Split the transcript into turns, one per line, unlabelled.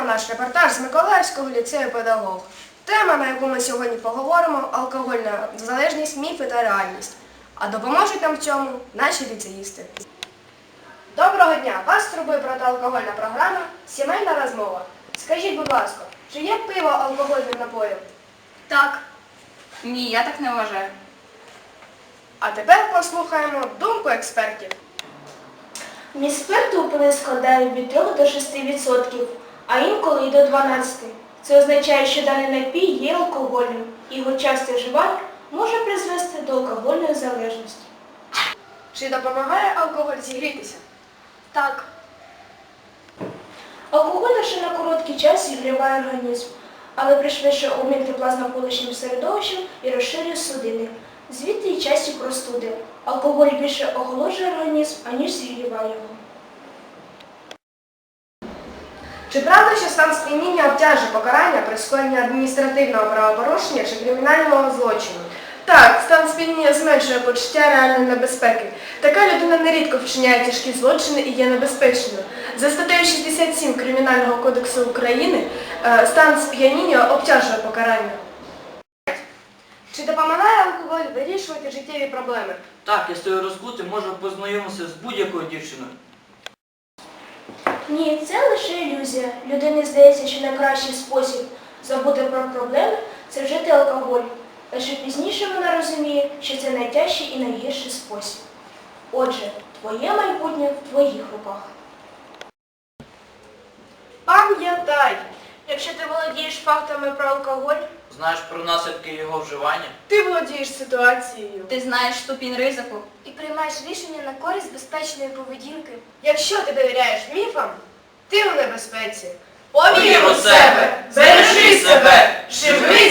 Розпочинаємо наш репортаж з Миколаївського ліцею педагог. Тема, на яку ми сьогодні поговоримо, алкогольна залежність, міфи та реальність. А допоможуть нам в цьому наші ліцеїсти. Доброго дня! Вас турбує протиалкогольна програма Сімейна розмова. Скажіть, будь ласка, чи є пиво алкогольним напоєм?
Так. Ні, я так не вважаю.
А тепер послухаємо думку експертів.
Міст спирту складає від 3 до 6%, а інколи й до 12%. Це означає, що даний напій є алкогольним, і його часте вживання може призвести до алкогольної залежності.
Чи допомагає алкоголь зігрітися?
Так. Алкоголь лише на короткий час зігріває організм, але пришвидшує обмін тепла з навколишнім середовищем і розширює судини. Звідти й часті простуди. Алкоголь більше оголошує організм, аніж зігріває його.
Чи правда, що стан сп'яніння обтяжує покарання при скоєнні адміністративного правопорушення чи кримінального злочину? Так, стан сп'яніння зменшує почуття реальної небезпеки. Така людина нерідко вчиняє тяжкі злочини і є небезпечною. За статтею 67 Кримінального кодексу України е, стан сп'яніння обтяжує покарання. Чи допомагає алкоголь вирішувати життєві проблеми?
Так, я стою розкутим, можу познайомитися з будь-якою дівчиною.
Ні, це лише ілюзія. Людині здається, що найкращий спосіб забути про проблеми це вжити алкоголь. Лише пізніше вона розуміє, що це найтяжчий і найгірший спосіб. Отже, твоє майбутнє в твоїх руках.
Пам'ятай, якщо ти володієш фактами про алкоголь,
Знаєш про наслідки його вживання?
ти володієш ситуацією.
Ти знаєш ступінь ризику.
І приймаєш рішення на користь безпечної поведінки.
Якщо ти довіряєш міфам, ти у небезпеці.
Повір у себе, бережи себе, живи